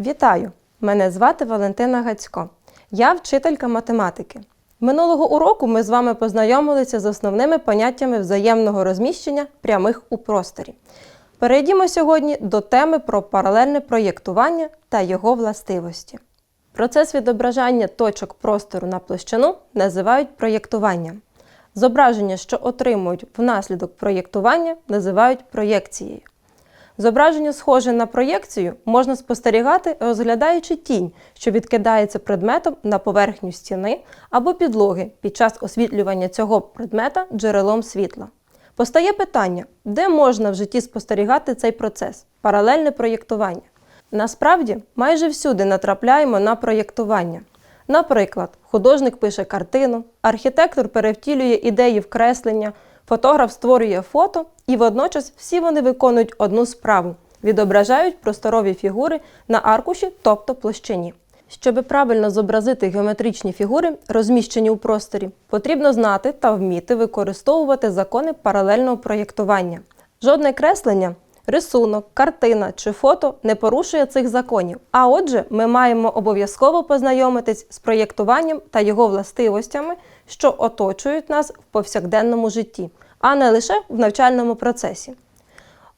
Вітаю! Мене звати Валентина Гацько. Я вчителька математики. Минулого уроку ми з вами познайомилися з основними поняттями взаємного розміщення прямих у просторі. Перейдімо сьогодні до теми про паралельне проєктування та його властивості. Процес відображання точок простору на площину називають проєктуванням. Зображення, що отримують внаслідок проєктування, називають проєкцією. Зображення, схоже на проєкцію, можна спостерігати, розглядаючи тінь, що відкидається предметом на поверхню стіни або підлоги під час освітлювання цього предмета джерелом світла. Постає питання, де можна в житті спостерігати цей процес паралельне проєктування. Насправді, майже всюди натрапляємо на проєктування. Наприклад, художник пише картину, архітектор перевтілює ідеї в креслення, фотограф створює фото, і водночас всі вони виконують одну справу відображають просторові фігури на аркуші, тобто площині. Щоб правильно зобразити геометричні фігури, розміщені у просторі, потрібно знати та вміти використовувати закони паралельного проєктування. Жодне креслення, рисунок, картина чи фото не порушує цих законів. А отже, ми маємо обов'язково познайомитись з проєктуванням та його властивостями, що оточують нас в повсякденному житті, а не лише в навчальному процесі.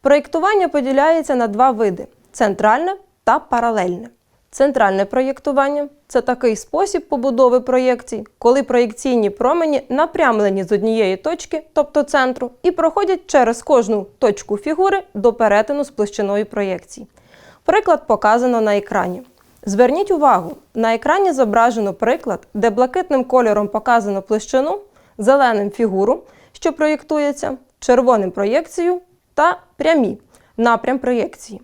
Проєктування поділяється на два види: центральне та паралельне. Центральне проєктування це такий спосіб побудови проєкцій, коли проєкційні промені напрямлені з однієї точки, тобто центру, і проходять через кожну точку фігури до перетину з площиною проєкції. Приклад показано на екрані. Зверніть увагу, на екрані зображено приклад, де блакитним кольором показано площину, зеленим фігуру, що проєктується, червоним проєкцію та прямі напрям проєкції.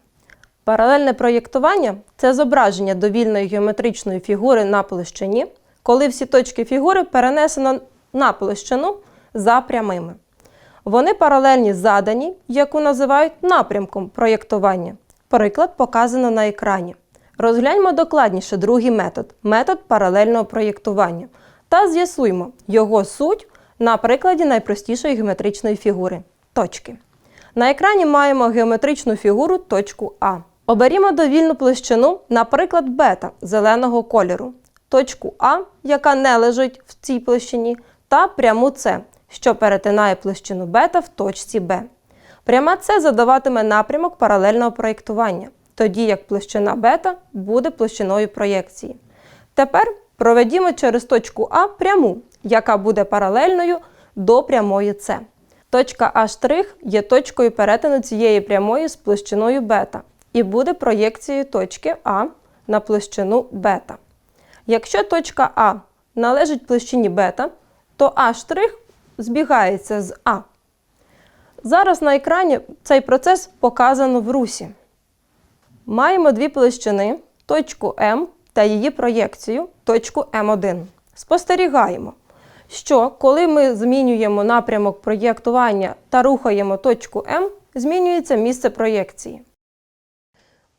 Паралельне проєктування це зображення довільної геометричної фігури на площині, коли всі точки фігури перенесено на площину за прямими. Вони паралельні заданій, яку називають напрямком проєктування. Приклад показано на екрані. Розгляньмо докладніше другий метод метод паралельного проєктування та з'ясуємо його суть на прикладі найпростішої геометричної фігури точки. На екрані маємо геометричну фігуру точку А. Оберімо довільну площину, наприклад, бета зеленого кольору, точку А, яка не лежить в цій площині, та пряму С, що перетинає площину бета в точці Б. Пряма С задаватиме напрямок паралельного проєктування, тоді як площина бета буде площиною проєкції. Тепер проведімо через точку А пряму, яка буде паралельною до прямої С. Точка А' є точкою перетину цієї прямої з площиною бета і буде проєкцією точки А на площину бета. Якщо точка А належить площині бета, то А' збігається з А. Зараз на екрані цей процес показано в русі. Маємо дві площини точку М та її проєкцію точку М1. Спостерігаємо, що коли ми змінюємо напрямок проєктування та рухаємо точку М, змінюється місце проєкції.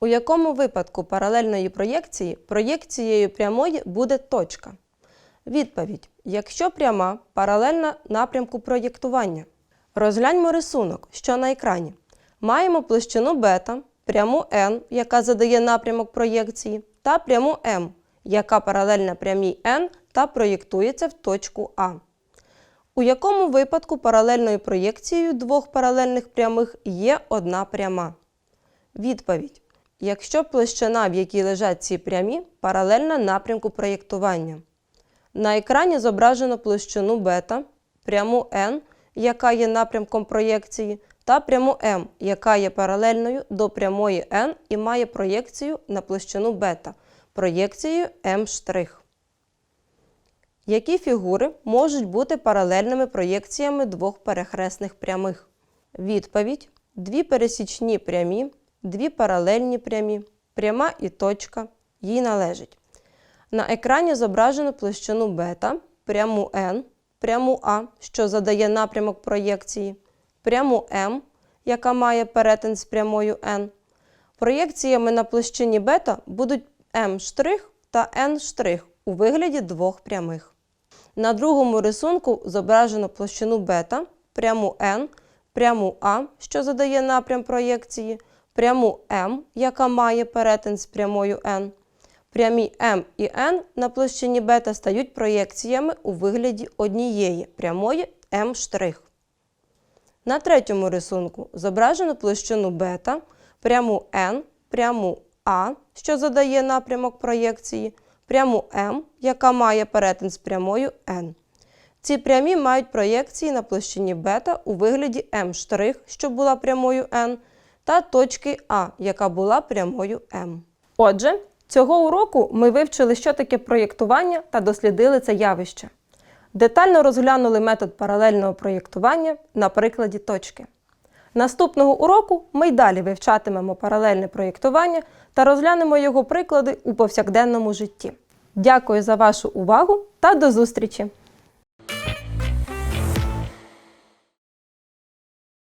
У якому випадку паралельної проєкції проєкцією прямої буде точка? Відповідь: якщо пряма паралельна напрямку проєктування. Розгляньмо рисунок, що на екрані. Маємо площину бета, пряму n, яка задає напрямок проєкції, та пряму m, яка паралельна прямій n та проєктується в точку А. У якому випадку паралельною проєкцією двох паралельних прямих є одна пряма? Відповідь: якщо площина, в якій лежать ці прямі, паралельна напрямку проєктування. На екрані зображено площину бета, пряму n, яка є напрямком проєкції, та пряму m, яка є паралельною до прямої n і має проєкцію на площину бета, проєкцією m'. Які фігури можуть бути паралельними проєкціями двох перехресних прямих? Відповідь: дві пересічні прямі, дві паралельні прямі, пряма і точка їй належить. На екрані зображено площину бета, пряму n, пряму А, що задає напрямок проєкції, пряму М, яка має перетин з прямою n. Проєкціями на площині бета будуть М' та N' у вигляді двох прямих. На другому рисунку зображено площину бета, пряму n, пряму А, що задає напрям проєкції, пряму М, яка має перетин з прямою N. Прямі М і N на площині бета стають проєкціями у вигляді однієї прямої М'. На третьому рисунку зображено площину бета, пряму N, пряму А, що задає напрямок проєкції, пряму М, яка має перетин з прямою N. Ці прямі мають проєкції на площині бета у вигляді М', що була прямою N, та точки А, яка була прямою М. Отже, цього уроку ми вивчили, що таке проєктування та дослідили це явище. Детально розглянули метод паралельного проєктування на прикладі точки. Наступного уроку ми й далі вивчатимемо паралельне проєктування та розглянемо його приклади у повсякденному житті. Дякую за вашу увагу та до зустрічі!